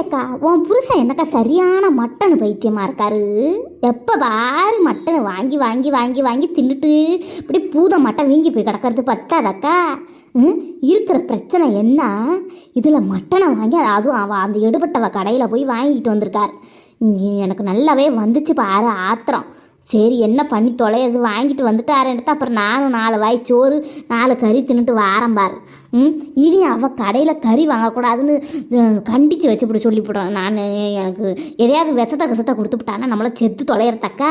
ஏக்கா உன் புருஷன் என்னக்கா சரியான மட்டன் பைத்தியமாக இருக்காரு? எப்போ பாரு மட்டனை வாங்கி வாங்கி வாங்கி வாங்கி தின்னுட்டு இப்படி பூத மட்டன் வீங்கி போய் கிடக்கிறது பத்தாதக்கா? ம், இருக்கிற பிரச்சனை என்ன? இதில் மட்டனை வாங்கி அதுவும் அவன் அந்த எடுபட்டவ கடையில் போய் வாங்கிட்டு வந்திருக்கார். எனக்கு நல்லாவே வந்துச்சு பாரு ஆத்திரம். சரி என்ன பண்ணி தொலையது? வாங்கிட்டு வந்துட்டாருன்ட்டு அப்புறம் நானும் நாலு வாய் சோறு நாலு கறி தின்னுட்டு வாரம் பாரு. ம்? இனி அவள் கடையில் கறி வாங்கக்கூடாதுன்னு கண்டித்து கண்டிச்சு வச்சுப்படி நான் எனக்கு எதையாவது விஷத்தை கசத்தை கொடுத்துட்டானா நம்மளை செத்து தொலைகிறதக்கா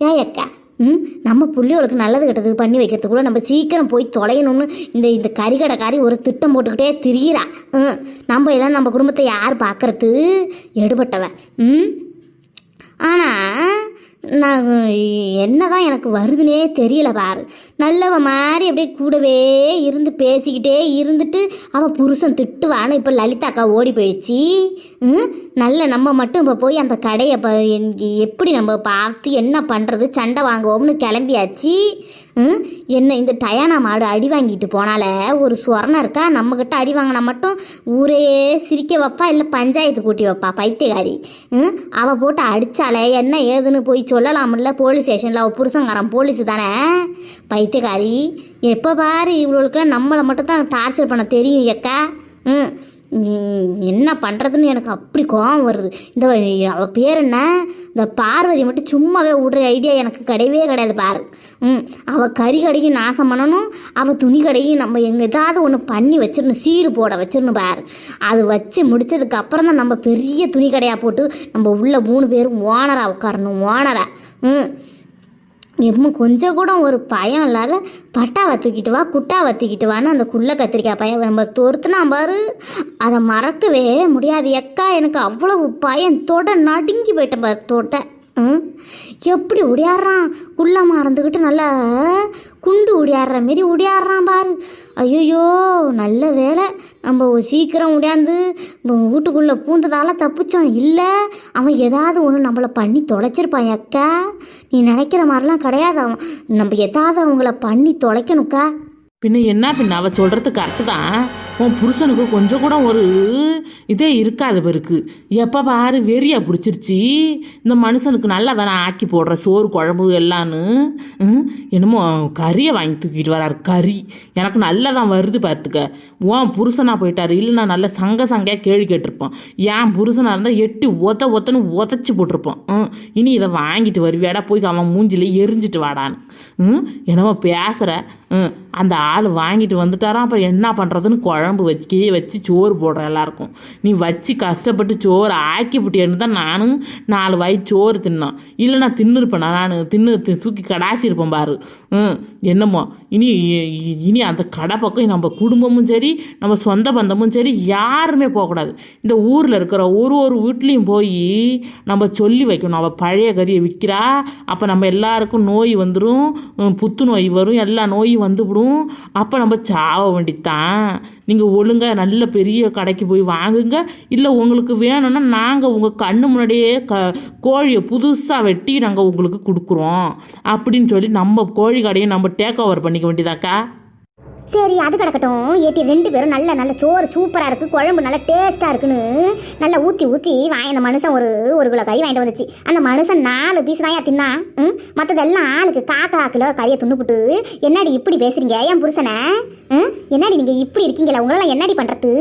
ஏன் அக்கா ம்? நம்ம பிள்ளைகளுக்கு நல்லது கெட்டது பண்ணி வைக்கிறதுக்குள்ள நம்ம சீக்கிரம் போய் தொலையணும்னு இந்த இந்த கறிக்கடைக்காரி ஒரு திட்டம் போட்டுக்கிட்டே திரியிறா. ம்? நம்ம எல்லாம் நம்ம குடும்பத்தை யார் பார்க்கறது எடுபட்டவன். ம்? ஆனால் நான் என்னதான் எனக்கு வருதுன்னே தெரியல பாரு. நல்லவ மாதிரி அப்படியே கூடவே இருந்து பேசிக்கிட்டே இருந்துட்டு அவள் புருஷன் திட்டுவான்னு இப்போ லலிதா அக்கா ஓடி போயிடுச்சு. நல்ல நம்ம மட்டும் இப்போ போய் அந்த கடையை இப்போ எப்படி நம்ம பார்த்து என்ன பண்ணுறது சண்டை வாங்குவோம்னு கிளம்பியாச்சு. ம்? என்ன இந்த டயானா மாடு அடி வாங்கிட்டு போனால ஒரு சொரணம் இருக்கா? நம்மக்கிட்ட அடி வாங்கினா மட்டும் ஊரே சிரிக்க வைப்பா இல்லை பஞ்சாயத்து கூட்டி வைப்பா பைத்தியக்காரி? ம்? அவள் போட்டு அடித்தாலே என்ன ஏதுன்னு போய் சொல்லலாம்ல? போலீஸ் ஸ்டேஷனில் அவள் புருஷங்காரன் போலீஸு தானே? பைத்தியக்காரி எப்போ பாரு இவ்வளோக்கெல்லாம் நம்மளை மட்டும் தான் டார்ச்சர் பண்ண தெரியும் எக்கா ம், என்ன பண்ணுறதுன்னு எனக்கு அப்படி கோவம் வருது. இந்த அவள் பேர் என்ன? இந்த பார்வதி மட்டும் சும்மாவே விடுற ஐடியா எனக்கு கிடையவே கிடையாது பாரு. ம் அவள் கறி கடையும் நாசம் பண்ணணும் அவள் துணி கடையும் நம்ம எங்கே ஏதாவது ஒன்று பண்ணி வச்சிடணும் சீடு போட வச்சிடணும் பாரு. அது வச்சு முடித்ததுக்கு அப்புறம் தான் நம்ம பெரிய துணி கடையாக போட்டு நம்ம உள்ள மூணு பேரும் ஓனராக உட்காரணும் ஓனராக ம். எம்மு கொஞ்சம் கூட ஒரு பயம் இல்லாத பட்டாவை தூக்கிட்டு வா குட்டாவை தூக்கிட்டு வான்னு அந்த குள்ள கத்திரிக்காய் பையன் நம்ம தொறுத்துனா பாரு. அதை மறக்கவே முடியாது. எக்கா எனக்கு அவ்வளவு பயம். தொட நடுங்கி போயிட்டேன் பாரு தொட்டை. எப்படி உடையாடுறான் உள்ள மறந்துக்கிட்டு நல்லா குண்டு உடையாடுற மாரி உடையாடுறான் பாரு. ஐயோ நல்ல வேலை நம்ம சீக்கிரம் உடையாந்து வீட்டுக்குள்ளே பூந்ததால தப்பிச்சோம். இல்லை அவன் ஏதாவது ஒன்று நம்மளை பண்ணி தொலைச்சிருப்பான் அக்கா. நீ நினைக்கிற மாதிரிலாம் கிடையாது. அவன் நம்ம ஏதாவது அவங்கள பண்ணி தொலைக்கணுக்கா பின்ன என்ன பின்ன? அவ சொல்றது கரெக்டு தான். உன் புருஷனுக்கு கொஞ்சம் கூட ஒரு இதே இருக்காது பிறகு எப்போ பாரு வெறியா பிடிச்சிருச்சு. இந்த மனுஷனுக்கு நல்லா தானே ஆக்கி போடுற சோறு குழம்பு எல்லான்னு. ம், என்னமோ கறியை வாங்கி தூக்கிட்டு வராரு கறி. எனக்கு நல்லா தான் வருது பார்த்துக்க. உன் புருஷனா போயிட்டார் இல்லைன்னா நல்ல சங்க சங்கையாக கேள்வி கேட்டிருப்பான். ஏன் புருஷனாக இருந்தால் எட்டி ஒத்த ஒத்தன்னு உதச்சி போட்டிருப்பான். ம், இனி இதை வாங்கிட்டு வருவியாடா போய் அவன் மூஞ்சில எரிஞ்சிட்டு வாடான்னு. ம், என்னமோ பேசுகிற ம், அந்த ஆள் வாங்கிட்டு வந்துட்டாராம் அப்புறம் என்ன பண்ணுறதுன்னு குழம்பு வச்சு வச்சு சோறு போடுற எல்லாருக்கும். நீ வச்சு கஷ்டப்பட்டு சோறு ஆக்கி புட்டியன்னு தான் நானும் நாலு வாய் சோறு தின்னோம் இல்லைன்னா தின்னுருப்பேன் நான். தின்னு தூக்கி தூக்கி கடாசிருப்பேன் பாரு. ம் என்னமோ. இனி இனி அந்த கடை பக்கம் நம்ம குடும்பமும் சரி நம்ம சொந்த பந்தமும் சரி யாருமே போகக்கூடாது. இந்த ஊரில் இருக்கிற ஒரு ஒரு வீட்லேயும் போய் நம்ம சொல்லி வைக்கணும். அவள் பழைய கறியை விற்கிறா அப்போ நம்ம எல்லாருக்கும் நோய் வந்துடும் புத்து நோய் வரும் எல்லா நோயும் வந்துவிடும். அப்போ நம்ம சாவ வேண்டித்தான். நீங்கள் ஒழுங்காக நல்ல பெரிய கடைக்கு போய் வாங்குங்க. இல்லை உங்களுக்கு வேணும்னா நாங்கள் உங்கள் கண்ணு முன்னாடியே க கோழியை புதுசாக வெட்டி நாங்கள் உங்களுக்கு கொடுக்குறோம். அப்படின்னு சொல்லி நம்ம கோழி கடையை நம்ம டேக் ஓவர் பண்ணி అనేటువంటిదక్క சரி அது கிடக்கட்டும். ஏட்டி ரெண்டு பேரும் நல்ல நல்ல சோறு சூப்பராக இருக்குது குழம்பு நல்லா டேஸ்ட்டாக இருக்குன்னு நல்லா ஊற்றி ஊற்றி வாங்கி அந்த மனுஷன் ஒரு ஒரு கிலோ கறி வாங்கிட்டு வந்துச்சு. அந்த மனுஷன் நாலு பீஸ் தான் தின்னா. ம்? மற்றதெல்லாம் ஆளுக்கு காக்கா கிலோ கறியை துண்ணுப்புட்டு என்னடி இப்படி பேசுறீங்க? என் புருஷனை? ம்? என்னடி நீங்கள் இப்படி இருக்கீங்களா உங்களெல்லாம் என்னடி பண்ணுறது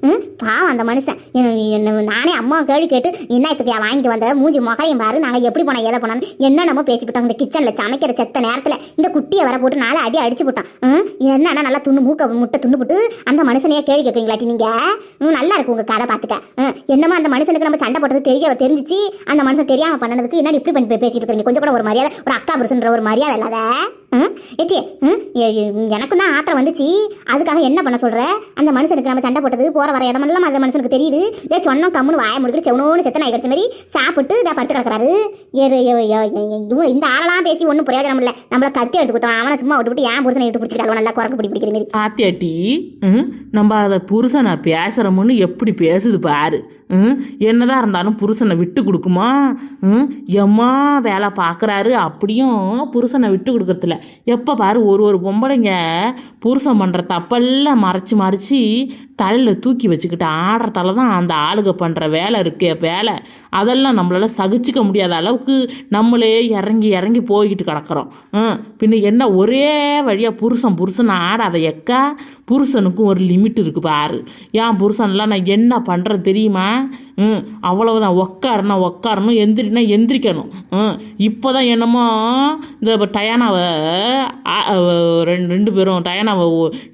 ம்? பாவம் அந்த மனுஷன். என்ன- நானே அம்மா கேள்வி கேட்டு என்ன இதுக்கு வாங்கிட்டு வந்த? மூஞ்சி முகையும் பாரு. நாங்கள் எப்படி போனால் எதை போனோம் என்னென்னமோ பேசிவிட்டோம். இந்த கிச்சனில் சமைக்கிற செத்த நேரத்தில் இந்த குட்டியை வர போட்டு நாலு அடி அடிச்சு போட்டோம் ம் என்னன்னா நல்லா துண்ணு மூக்க முட்டை துண்ணு போட்டு அந்த மனுஷனையே கேள்வி கேட்குறீங்களாட்டி நீங்கள் நல்லா இருக்கு உங்கள் கதை பார்த்துக்க. என்னமா என்னமோ அந்த மனுஷனுக்கு நம்ம சண்டை போட்டது தெரிய தெரிஞ்சிச்சு? அந்த மனுஷன் தெரியாமல் பண்ணதுக்கு என்ன இப்படி பண்ணி பேசிட்டு இருக்கீங்க? கொஞ்சம் கூட ஒரு மரியாதை ஒரு அக்கா புருஷன்ற ஒரு மரியாதை இல்லாத? ம்? ஏச்சி ம்? எனக்கும் தான் ஆத்திரம் வந்துச்சு. அதுக்காக என்ன பண்ண சொல்கிற அந்த மனுஷனுக்கு நம்ம சண்டை போட்டது போகிற வர இடமெல்லாம் அந்த மனுஷனுக்கு தெரியுது. இதே சொன்னோம் கம்முன்னு வாய முடிக்கிட்டு செவனோன்னு செத்த நாய் மாதிரி சாப்பிட்டு இதை படுத்து கிடக்குறாரு. எ- இதுவும் இந்த ஆளெல்லாம் பேசி ஒன்றும் பிரயோஜனம் இல்லை. நம்மள கத்தி எடுத்து கொடுத்தான். அவனை சும்மா விட்டு விட்டு ஏன் புருஷனை எடுத்து பிடிச்சிக்கிட்டாலும் நல்லா குறக்கு பிடி பிடிக்கிற மாதிரி. பாத்தியாட்டி ம்? நம்ம அதை புருஷனை பேசுகிறோம்னு எப்படி பேசுது பாரு. என்னதான் இருந்தாலும் புருஷனை விட்டு கொடுக்குமா? ம், எம்மா வேலை பார்க்குறாரு. அப்படியும் புருஷனை விட்டு கொடுக்குறதில்ல. எப்போ பாரு ஒரு ஒரு பொம்பளைங்க புருஷன் பண்ணுற தப்பெல்லாம் மறைச்சி மறைச்சி தலையில் தூக்கி வச்சுக்கிட்டு ஆடுறதால தான் அந்த ஆளுக பண்ணுற வேலை இருக்கே வேலை. அதெல்லாம் நம்மளால் சகிச்சிக்க முடியாத அளவுக்கு நம்மளே இறங்கி இறங்கி போய்கிட்டு கிடக்குறோம். பின்ன என்ன ஒரே வழியாக புருஷன் புருஷன் ஆடாத எக்கா? புருஷனுக்கும் ஒரு லிமிட் இருக்குது பாரு. ஏன் புருஷன்லாம் நான் என்ன பண்ணுறேன் தெரியுமா? ம் அவ்வளவுதான். உக்காருனா உக்காரணும் எந்திரினா எந்திரிக்கணும். ம் இப்போ தான் என்னமோ இந்த டயானாவை ரெண்டு ரெண்டு பேரும் டயானாவை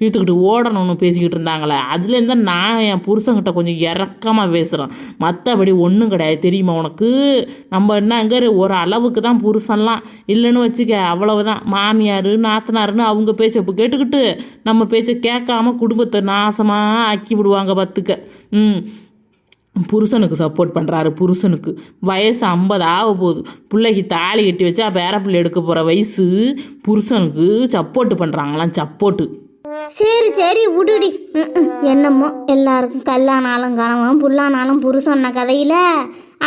இழுத்துக்கிட்டு ஓடணும்னு பேசிக்கிட்டு இருந்தாங்களே அதுலேருந்து தான் நான் என் புருஷங்கிட்ட கொஞ்சம் இறக்கமாக பேசுகிறேன் மற்றபடி ஒன்றும் கிடையாது. தெரியுமா உனக்கு? நம்ம என்னங்க ஒரு அளவுக்கு தான் புருஷன்லாம் இல்லைன்னு வச்சுக்க அவ்வளவுதான். மாமியார் நாத்தனாருன்னு அவங்க பேச்சை இப்போ கேட்டுக்கிட்டு நம்ம பேச்சை கேட்காம குடும்பத்தை நாசமாக ஆக்கி விடுவாங்க பத்துக்க. ம். புருஷனுக்கு சப்போர்ட் பண்ணுறாரு புருஷனுக்கு வயசு ஐம்பது ஆக போகுது. பிள்ளைக்கு தாலி கட்டி வச்சா பேர பிள்ளை எடுக்க போகிற வயசு புருஷனுக்கு சப்போர்ட் பண்ணுறாங்களாம் சப்போர்ட்டு சரி சரி விடுடி. ம், என்னமோ எல்லாருக்கும் கல்லானாலும் கணவன் புல்லானாலும் புருஷன்ன கதையில்.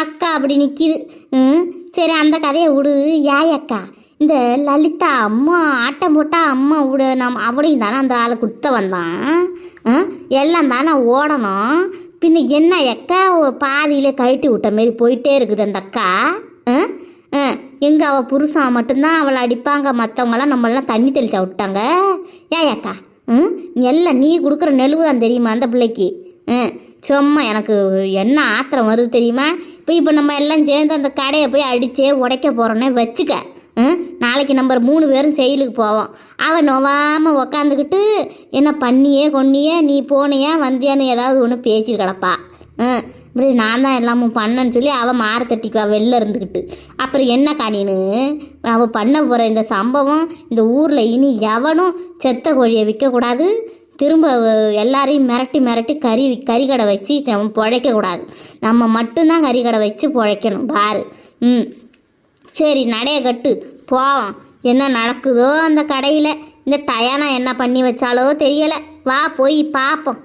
அக்கா அப்படி நிற்கிது ம் சரி அந்த கதையை விடு. யாய் அக்கா? இந்த லலிதா அம்மா ஆட்டம் போட்டால் அம்மா விட. நம் அவளையும் தானே அந்த ஆளை கொடுத்த வந்தான். எல்லாம் தானே ஓடணும். பின்ன என்ன அக்கா? பாதியில் கழட்டி விட்ட மாரி போயிட்டே இருக்குது அந்த அக்கா. ம் எங்கே அவள் புருஷன் மட்டும்தான் அவளை அடிப்பாங்க. மற்றவங்களாம் நம்மளாம் தண்ணி தெளிச்சா விட்டாங்க. ஏன் அக்கா ம் எல்லாம் நீ கொடுக்குற நெலுவு தான் தெரியுமா அந்த பிள்ளைக்கு? ம் சும்மா எனக்கு என்ன ஆத்திரம் வருது தெரியுமா? இப்போ இப்போ நம்ம எல்லாம் சேர்ந்து அந்த கடையை போய் அடித்தே உடைக்க போகிறோன்னே வச்சுக்க. நாளைக்கு நம்பர் மூணு பேரும் செயலுக்கு போவோம். அவன் நோவாமல் உக்காந்துக்கிட்டு என்ன பண்ணியே கொன்னியே நீ போனியா வந்தியான்னு ஏதாவது ஒன்று பேசிட்டு கிடப்பா. ம் இப்படி நான் தான் எல்லாமும் பண்ணேன்னு சொல்லி அவள் மாற தட்டிக்குவா வெளில இருந்துக்கிட்டு. அப்புறம் என்ன காணின்னு அவள் பண்ண போகிற இந்த சம்பவம் இந்த ஊரில் இனி எவனும் செத்த கோழியை விற்கக்கூடாது. திரும்ப எல்லாரையும் மிரட்டி மிரட்டி கறி கறிக்கடை வச்சு செம பிழைக்கக்கூடாது. நம்ம மட்டும்தான் கறிக்கடை வச்சு பிழைக்கணும் பாரு. ம். சரி நடைய கட்டு. போவோம். என்ன நடக்குதோ அந்த கடையில். இந்த டயானா என்ன பண்ணி வச்சாலோ தெரியலை. வா போய் பார்ப்போம்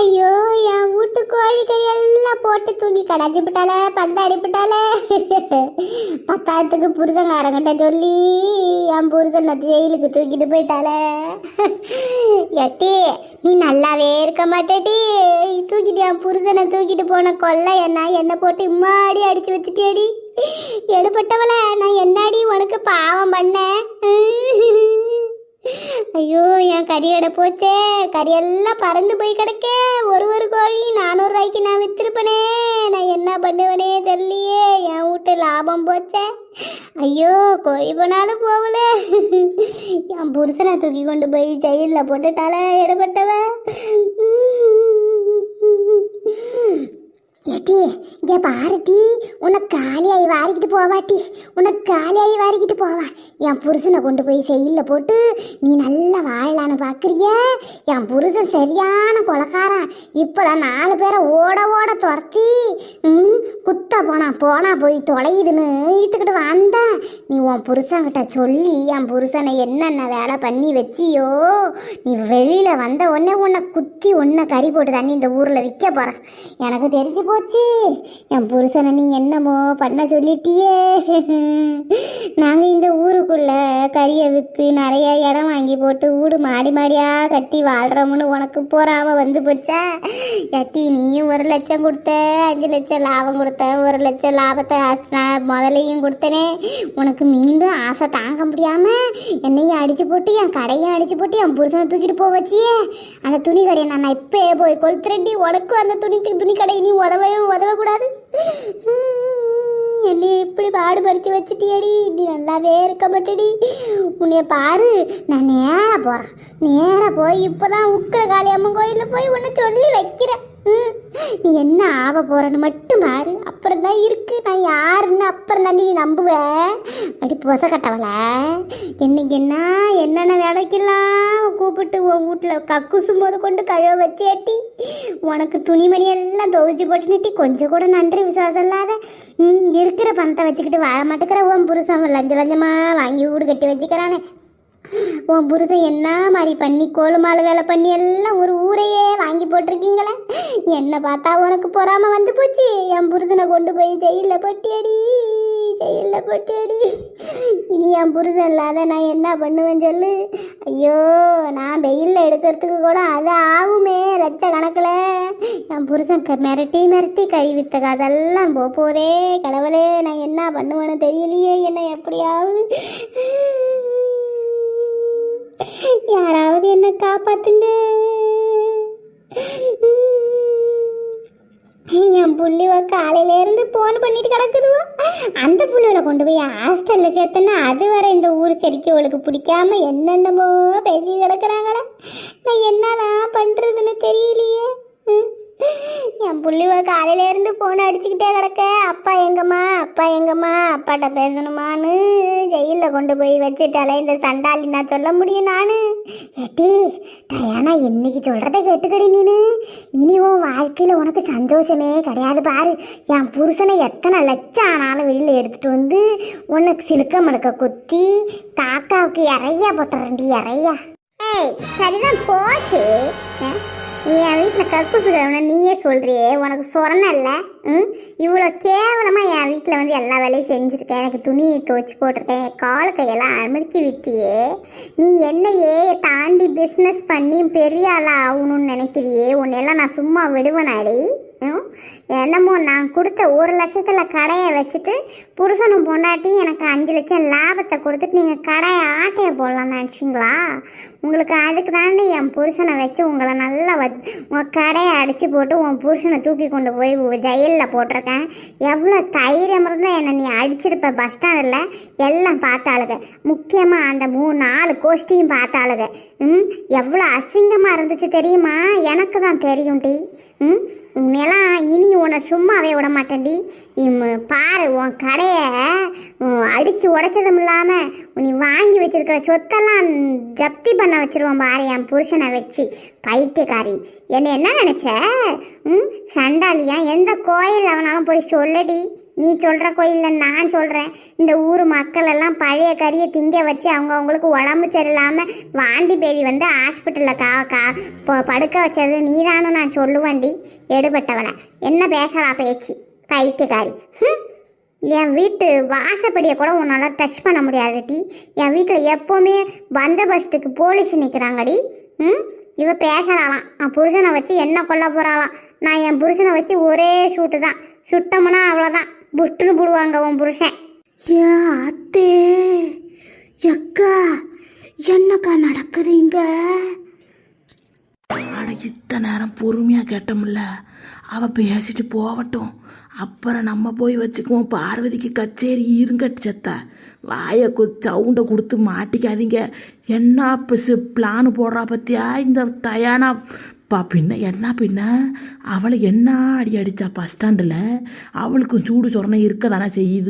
ஐயோ என் வீட்டு கோழிக்கறி எல்லாம் போட்டு தூக்கி கடாச்சி விட்டாலே பந்தாடி விட்டாலே பத்தாயிரத்துக்கு புருஷங்காரங்கிட்ட சொல்லி என் புருஷனை ஜெயிலுக்கு தூக்கிட்டு போயிட்டாலே. எட்டி நீ நல்லாவே இருக்க மாட்டேடி. தூக்கிட்டு என் புருஷனை தூக்கிட்டு போன கொல்ல என்ன என்னை போட்டு இம்மாடி அடிச்சு வச்சுட்டேடி எடுபட்டவள நான் என்னடி உனக்கு பாவம் பண்ணேன்? ஐயோ என் கறியடை போச்சே. கறியெல்லாம் பறந்து போய் கிடக்கே. ஒரு ஒரு கோழி நானூறு ரூபாய்க்கு நான் வித்திருப்பனே. நான் என்ன பண்ணுவனே தெரியலையே. என் வீட்டு லாபம் போச்சே. ஐயோ கோழி போனாலும் போகல. என் புருஷனை தூக்கி கொண்டு போய் ஜெயிலில் போட்டுட்டால இடப்பட்டவ ஏட்டி இங்கே பாருட்டி உனக்கு காலியாகி வாரிக்கிட்டு போவாட்டி உனக்கு காலியாகி வாரிக்கிட்டு போவா. என் புருஷனை கொண்டு போய் செயலில் போட்டு நீ நல்லா வாழலான்னு பார்க்குறியே என் புருஷன் சரியான கொலக்காரன் இப்போதான் நாலு பேரை ஓட ஓட துரத்தி ம், குத்த போனா போனா போய் தொலையுதுன்னு இழுத்துக்கிட்டு வந்தேன். நீ உன் புருஷன்கிட்ட சொல்லி என் புருஷனை என்னென்ன வேலை பண்ணி வச்சியோ நீ வெளியில் வந்த உடனே உன்னை குத்தி உன்னை கறி போட்டு தண்ணி இந்த ஊரில் விற்க போகிறேன் எனக்கு தெரிஞ்சு போச்சு. என் புருஷனை நீ என்னமோ பண்ண சொல்லிட்டியே. நாங்கள் இந்த ஊருக்குள்ளே கறியை விற்று நிறைய இடம் வாங்கி போட்டு வீடு மாடி மாடியாக கட்டி வாழ்கிறோம்னு உனக்கு போறாம வந்து போச்சா? கட்டி நீயும் ஒரு லட்சம் கொடுத்த அஞ்சு லட்சம் லாபம் கொடுத்த ஒரு லட்சம் லாபத்தை ஆசை நான் முதலையும் கொடுத்தனே. உனக்கு மீண்டும் ஆசை தாங்க முடியாமல் என்னையும் அடித்து போட்டு என் கடையும் அடிச்சு போட்டு என் புருஷனை தூக்கிட்டு போக வச்சியே. அந்த துணி கடையை நான் இப்போயே போய் கொளுத்துறேன்டி. உனக்கும் அந்த துணி துணி கடையை நீ உதவவே உதவக்கூடாது. என்னை இப்படி பாடுபடுத்தி வச்சுட்டியடி? நீ நல்லாவே இருக்க மாட்டடி. உன்னைய பாரு நான் நேராக போகிறேன் நேராக போய் இப்போதான் உக்கிர காளியம்மன் கோயிலில் போய் உன்னை சொல்லி வைக்கிறேன். நீ என்ன ஆக போறன்னு மட்டும் பாரு. அப்புறம் தான் இருக்கு. நான் யாருன்னு அப்புறம் தான் நீ நம்புவ? அடி பொச கட்டவள என்னைக்கு என்ன என்னென்ன வேலைக்கெல்லாம் கூப்பிட்டு உன் வீட்டில் கக்குசு போது கொண்டு கழுவ வச்சேட்டி உனக்கு துணிமணி எல்லாம் துவைச்சு போட்டு நிட்டி கொஞ்சம் கூட நன்றி விசுவாசம் இல்லாத ம், இருக்கிற பணத்தை வச்சுக்கிட்டு வாழ மாட்டேக்கிற உன் புருஷன் லஞ்ச லஞ்சமாக வாங்கி வீடு கட்டி வச்சுக்கிறானே. உன் புருஷன் என்ன மாதிரி பண்ணி கோலுமால வேலை பண்ணி எல்லாம் ஒரு ஊரையே வாங்கி போட்டிருக்கீங்களே? என்ன பார்த்தா உனக்கு பொறாம வந்து போச்சு. என் புருஷனை கொண்டு போய் ஜெயிலில் பொட்டியடி ஜெயிலில் பொட்டியடி. இனி என் புருஷன் இல்லாத நான் என்ன பண்ணுவேன் சொல்லு. ஐயோ நான் வெயிலில் எடுக்கிறதுக்கு கூட அது ஆகுமே லட்ச கணக்கில் என் புருஷன் க- மிரட்டி மிரட்டி கறி வித்த கதெல்லாம் போதே கடவுளே நான் என்ன பண்ணுவேன்னு தெரியலையே என்ன எப்படியாவது. யாராவது என்ன காப்பாத்துங்க. என் புள்ளிவா காலையில இருந்து போன் பண்ணிட்டு கிடக்குதுவோ. அந்த புள்ளையோட கொண்டு போய் ஹாஸ்டல்ல சேர்த்தனா அது வர இந்த ஊர் செடிக்கு அவளுக்கு பிடிக்காம என்னென்னமோ பேசி கிடக்குறாங்களே. நான் என்னதான் பண்றதுன்னு தெரியலையே. என் புள்ளிவ காலையில இருந்து போன் அடிச்சுக்கிட்டே கிடக்க. அப்பா எங்கம்மா? அப்பா எங்கம்மா? அப்பாட்ட பேசணுமான்னு ஜெயில கொண்டு போய் வச்சுட்டாலே இந்த சண்டாளி நான் சொல்ல முடியும் நானு. ஏட்டி டயானா இன்னைக்கு சொல்றத கேட்டுக்கடி நீனு. இனி உன் வாழ்க்கையில உனக்கு சந்தோஷமே கிடையாது பாரு. என் புருஷனை எத்தனை லட்சம் ஆனாலும் வெளியில எடுத்துட்டு வந்து உனக்கு சிலுக்க மடுக்க குத்தி தாக்காவுக்கு இறையா போட்டுறேன்டி இறையா. ஏய் சரிதான் போச்சு. என் வீட்டில் கக்கூசு கவனம் நீயே சொல்கிறியே உனக்கு சொரணல்ல ம்? இவ்வளோ கேவலமாக என் வீட்டில் வந்து எல்லா வேலையும் செஞ்சுருக்கேன் எனக்கு துணியை துவச்சி போட்டிருக்கேன். என் காலு கையெல்லாம் அமுக்கி விட்டியே. நீ என்னையே தாண்டி பிஸ்னஸ் பண்ணி பெரிய ஆளாக ஆகணும்னு நினைக்கிறியே. உன்னையெல்லாம் நான் சும்மா விடுவேனாடி ம்? என்னமோ நான் கொடுத்த ஒரு லட்சத்தில் கடையை வச்சுட்டு புருஷனும் பொண்டாட்டி எனக்கு அஞ்சு லட்சம் லாபத்தை கொடுத்துட்டு நீங்கள் கடையை ஆட்டையை போடலாம் நினச்சிங்களா? உங்களுக்கு அதுக்கு தாண்டி என் புருஷனை வச்சு உங்களை நல்லா வ உங்கள் கடையை அடித்து போட்டு உன் புருஷனை தூக்கி கொண்டு போய் ஜெயிலில் போட்டிருக்கேன். எவ்வளோ தைரியம் இருந்தால் என்னை நீ அடிச்சிருப்ப பஸ் ஸ்டாண்டில் எல்லாம் பார்த்தாளுங்க. முக்கியமாக அந்த மூணு நாலு கோஷ்டியும் பார்த்தாளுங்க. ம்? எவ்வளோ அசிங்கமாக இருந்துச்சு தெரியுமா? எனக்கு தான் தெரியும் டி. ம்? உன்னையெல்லாம் இனி உன்னை சும்மாவே விட மாட்டேன்டி பாரு உன் கடையை அடித்து உடைச்சதும் இல்லாமல் நீ வாங்கி வச்சிருக்கிற சொத்தெல்லாம் ஜப்தி பண்ண வச்சிருவோம் பாரு என் புருஷனை வச்சு. பைத்தியக்காரி. என்ன என்ன நினச்ச? ம் சண்டாலியா எந்த கோயில் அவனாலும் போய் சொல்லடி. நீ சொல்கிற கோயிலில் நான் சொல்கிறேன் இந்த ஊர் மக்கள் எல்லாம் பழைய கறியை திங்க வச்சு அவங்க அவங்களுக்கு உடம்பு சரியில்லாமல் வாந்தி பேதி வந்து ஹாஸ்பிட்டலில் கா கா படுக்க வச்சது நீதானும் நான் சொல்லுவேன்டி. எடுபட்டவளை. என்ன பேசுகிறா பேச்சு? பைத்தியக்காரி என் வீட்டு வாசப்படியை கூட உன்னால் டச் பண்ண முடியாதுடி. என் வீட்டில் எப்போவுமே பந்தபஸ்துக்கு போலீஸ் நிற்கிறாங்கடி ம் இவ பேசுகிறாளாம் என் புருஷனை வச்சு என்ன கொல்ல போகிறாளாம் நான் என் புருஷனை வச்சு ஒரே ஷூட்டு தான். சுட்டமுன்னா அவ்வளோதான் புஷ்டுன்னு போடுவாங்க உன் புருஷன். ஏ அத்தே. எக்கா என்னக்கா நடக்குது இங்கே? அட இத்தனை நேரம் பொறுமையாக கேட்டோம்ல. அவள் பேசிட்டு போகட்டும். அப்புறம் நம்ம போய் வச்சுக்குவோம். பார்வதிக்கு கச்சேரி இருங்கட்டு செத்த. வாயை கொ சவுண்டை கொடுத்து மாட்டிக்காதீங்க. என்ன பிளான் போடுறா பற்றியா இந்த டயானா பா பின்ன என்ன பின்ன? அவளை என்ன அடி அடித்தா பஸ் ஸ்டாண்டில் அவளுக்கும் சூடு சொரணை இருக்க தானே செய்யுது.